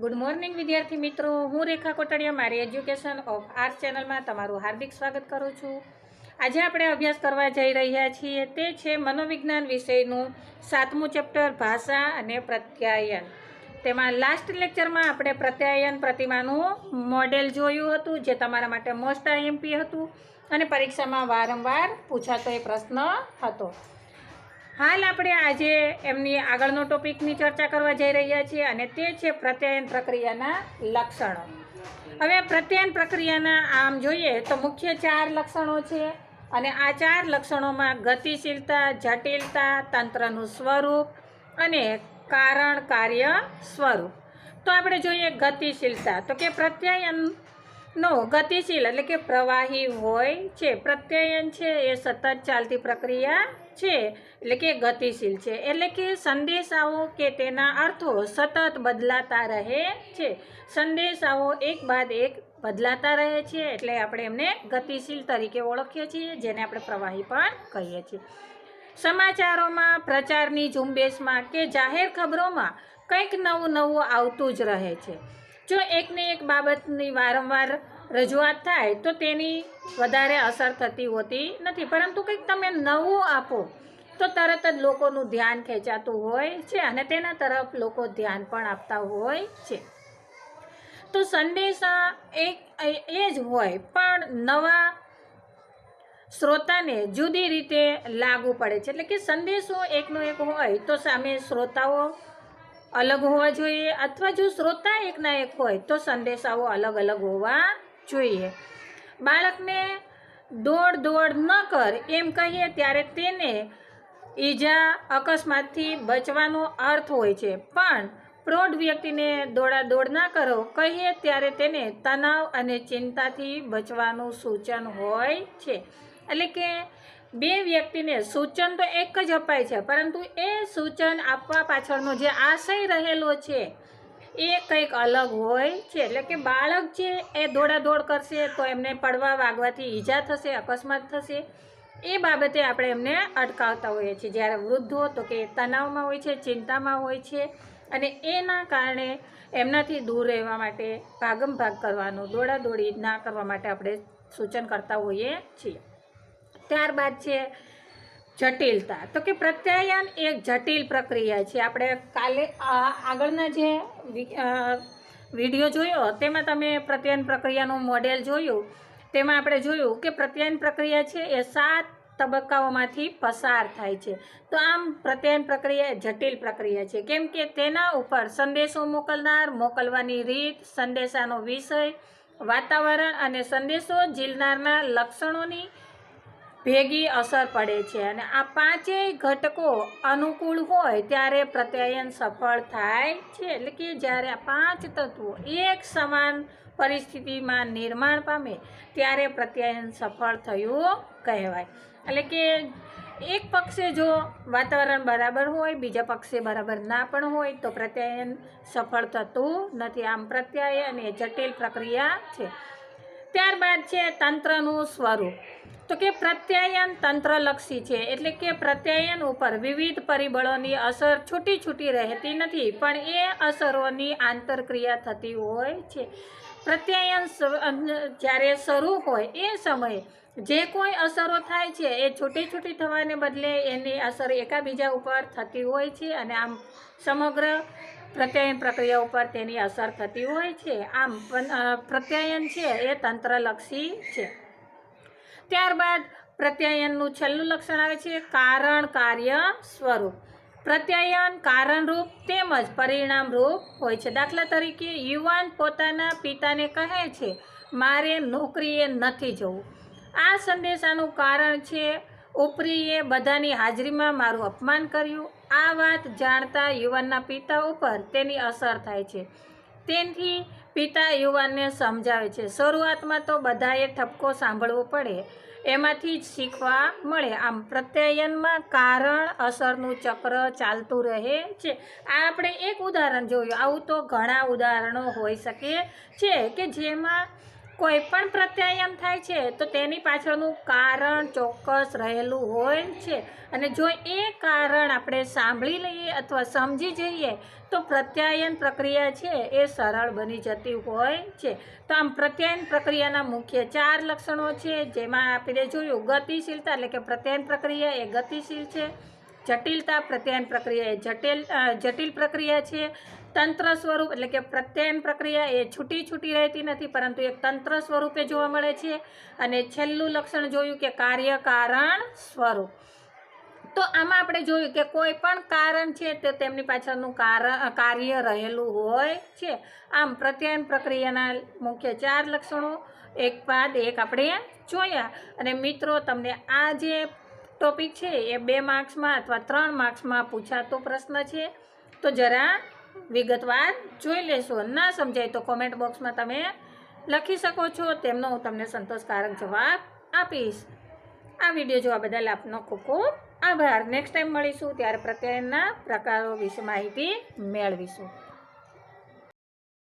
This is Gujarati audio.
ગુડ મોર્નિંગ વિદ્યાર્થી મિત્રો. હું રેખા કોટડિયા, મારી એજ્યુકેશન ઓફ આર્ટ્સ ચેનલમાં તમારું હાર્દિક સ્વાગત કરું છું. આજે આપણે અભ્યાસ કરવા જઈ રહ્યા છીએ તે છે મનોવિજ્ઞાન વિષયનું સાતમું ચેપ્ટર, ભાષા અને પ્રત્યાયન. તેમાં લાસ્ટ લેક્ચરમાં આપણે પ્રત્યાયન પ્રતિમાનું મોડેલ જોયું હતું, જે તમારા માટે મોસ્ટ આઈએમપી હતું અને પરીક્ષામાં વારંવાર પૂછાતો એ પ્રશ્ન હતો. હાલ આપણે આજે એમની આગળનો ટોપિકની ચર્ચા કરવા જઈ રહ્યા છીએ અને તે છે પ્રત્યાયન પ્રક્રિયાના લક્ષણો. હવે પ્રત્યાયન પ્રક્રિયાના આમ જોઈએ તો મુખ્ય ચાર લક્ષણો છે અને આ ચાર લક્ષણોમાં ગતિશીલતા, જટિલતા, તંત્રનું સ્વરૂપ અને કારણ કાર્ય સ્વરૂપ. તો આપણે જોઈએ ગતિશીલતા. તો કે પ્રત્યાયન નો, ગતિશીલ એટલે કે પ્રવાહી હોય છે. પ્રત્યયન છે એ સતત ચાલતી પ્રક્રિયા છે એટલે કે ગતિશીલ છે. એટલે કે સંદેશાઓ કે તેના અર્થો સતત બદલાતા રહે છે. સંદેશાઓ એક બાદ એક બદલાતા રહે છે એટલે આપણે એમને ગતિશીલ તરીકે ઓળખીએ છીએ, જેને આપણે પ્રવાહી પણ કહીએ છીએ. સમાચારોમાં, પ્રચારની ઝુંબેશમાં કે જાહેર ખબરોમાં કંઈક નવું નવું આવતું જ રહે છે. જો એકને એક બાબતની વારંવાર રજૂઆત થાય, તો તેની વધારે અસર થતી હોતી નથી. પરંતુ કંઈક તમે નવું આપો, તો તરત જ લોકોનું ધ્યાન ખેંચાતું હોય છે અને તેના તરફ લોકો ધ્યાન પણ આપતા હોય છે. તો સંદેશા એક એ જ હોય, પણ નવા શ્રોતાને જુદી રીતે લાગુ પડે છે. એટલે કે સંદેશો એકનો એક હોય, તો સામે શ્રોતાઓ અલગ હોવા જોઈએ અથવા જો શ્રોતા એકના એક હોય તો સંદેશાઓ અલગ અલગ હોવા જોઈએ. બાળકને દોડ દોડ ન કર એમ કહીએ ત્યારે તેને ઈજા અકસ્માતથી બચવાનો અર્થ હોય છે. પણ પ્રૌઢ વ્યક્તિને દોડા દોડ ના કરો કહીએ ત્યારે તેને તણાવ અને ચિંતાથી બચવાનું સૂચન હોય છે. એટલે કે બે વ્યક્તિને સૂચન તો એક જ અપાય છે, પરંતુ એ સૂચન આપવા પાછળનો જે આશય રહેલો છે, એ કંઈક અલગ હોય છે. એટલે કે બાળક છે એ દોડાદોડ કરશે તો એમને પડવા વાગવાથી ઈજા થશે, અકસ્માત થશે, એ બાબતે આપણે એમને અટકાવતા હોઈએ છીએ. જ્યારે વૃદ્ધો તો કે તણાવમાં હોય છે, ચિંતામાં હોય છે, અને એના કારણે એમનાથી દૂર રહેવા માટે ભાગમ ભાગ કરવાનું, દોડાદોડી ના કરવા માટે આપણે સૂચન કરતા હોઈએ છીએ. ત્યારબાદ છે જટિલતા. તો કે પ્રત્યાયન એક જટિલ પ્રક્રિયા છે. આપણે કાલે આગળના જે વીડિયો જોયો, તેમાં તમે પ્રત્યાયન પ્રક્રિયાનું મોડેલ જોયું. તેમાં આપણે જોયું કે પ્રત્યાયન પ્રક્રિયા છે એ સાત તબક્કાઓમાંથી પસાર થાય છે. તો આમ પ્રત્યાયન પ્રક્રિયા જટિલ પ્રક્રિયા છે. કેમ કે તેના ઉપર સંદેશો મોકલનાર, મોકલવાની રીત, સંદેશાનો વિષય, વાતાવરણ અને સંદેશો ઝીલનારના લક્ષણોની ભેગી અસર પડે છે અને આ પાંચેય ઘટકો અનુકૂળ હોય ત્યારે પ્રત્યાયન સફળ થાય છે. એટલે કે જ્યારે આ પાંચ તત્વો એક સમાન પરિસ્થિતિમાં નિર્માણ પામે ત્યારે પ્રત્યાયન સફળ થયું કહેવાય. એટલે કે એક પક્ષે જો વાતાવરણ બરાબર હોય, બીજા પક્ષે બરાબર ના પણ હોય, તો પ્રત્યાયન સફળ થતું નથી. આમ પ્રત્યાયન એ જટિલ પ્રક્રિયા છે. ત્યારબાદ છે તંત્રનું સ્વરૂપ. તો કે પ્રત્યાયન તંત્રલક્ષી છે, એટલે કે પ્રત્યાયન ઉપર વિવિધ પરિબળોની અસર છૂટી છૂટી રહેતી નથી, પણ એ અસરોની આંતરક્રિયા થતી હોય છે. પ્રત્યાયન જ્યારે શરૂ હોય એ સમયે જે કોઈ અસરો થાય છે, એ છૂટી છૂટી થવાને બદલે એની અસર એકાબીજા ઉપર થતી હોય છે અને આમ સમગ્ર પ્રત્યાયન પ્રક્રિયા ઉપર તેની અસર થતી હોય છે. આમ પ્રત્યાયન છે એ તંત્રલક્ષી છે. ત્યારબાદ પ્રત્યાયનનું છેલ્લું લક્ષણ આવે છે કારણ કાર્ય સ્વરૂપ. પ્રત્યાયન કારણરૂપ તેમજ પરિણામરૂપ હોય છે. દાખલા તરીકે, યુવાન પોતાના પિતાને કહે છે, મારે નોકરીએ નથી જવું. આ સંદેશાનું કારણ છે ઉપરીએ બધાની હાજરીમાં મારું અપમાન કર્યું. આ વાત જાણતા યુવાનના પિતા ઉપર તેની અસર થાય છે. તેથી પિતા યુવાનને સમજાવે છે. શરૂઆતમાં તો બધાએ ઠપકો સાંભળવો પડે. એમાંથી જ શીખવા મળે. આમ પ્રત્યાયનમાં કારણ અસરનું ચક્ર ચાલતું રહે છે. આ આપણે એક ઉદાહરણ જોયું. આવું તો ઘણા ઉદાહરણો હોઈ શકે છે કે જેમાં કોઈ પણ પ્રત્યાયન થાય છે, તો તેની પાછળનું કારણ ચોક્કસ રહેલું હોય છે. અને જો એ કારણ આપણે સાંભળી લઈએ અથવા સમજી જઈએ, તો પ્રત્યાયન પ્રક્રિયા છે એ સરળ બની જતી હોય છે. તો આમ પ્રત્યાયન પ્રક્રિયાના મુખ્ય ચાર લક્ષણો છે, જેમાં આપણે જોયું ગતિશીલતા, એટલે કે પ્રત્યાયન પ્રક્રિયા એ ગતિશીલ છે. જટિલતા પ્રત્યાયન પ્રક્રિયા એ જટિલ જટિલ પ્રક્રિયા છે. તંત્ર સ્વરૂપ એટલે કે પ્રત્યાયન પ્રક્રિયા એ છૂટી છૂટી રહેતી નથી, પરંતુ એક તંત્ર સ્વરૂપે જોવા મળે છે અને છેલ્લું લક્ષણ જોયું કે કાર્યકારણ સ્વરૂપ. તો આમાં આપણે જોયું કે કોઈ પણ કારણ છે તો તેમની પાછળનું કાર્ય રહેલું હોય છે. આમ પ્રત્યાયન પ્રક્રિયાના મુખ્ય ચાર લક્ષણો, એક બાદ એક આપણે જોયા. અને મિત્રો, તમને આ જે ટોપિક છે એ બે માર્ક્સમાં અથવા ત્રણ માર્ક્સમાં પૂછાતો પ્રશ્ન છે. તો જરા વિગતવાર જોઈ લેશો. ના સમજાય તો કોમેન્ટ બોક્સમાં તમે લખી શકો છો. તેમનો હું તમને સંતોષકારક જવાબ આપીશ. આ વીડિયો જોવા બદલ આપનો ખૂબ ખૂબ આભાર. નેક્સ્ટ ટાઈમ મળીશું. ત્યારે પ્રત્યાયનના પ્રકારો વિશે માહિતી મેળવીશું.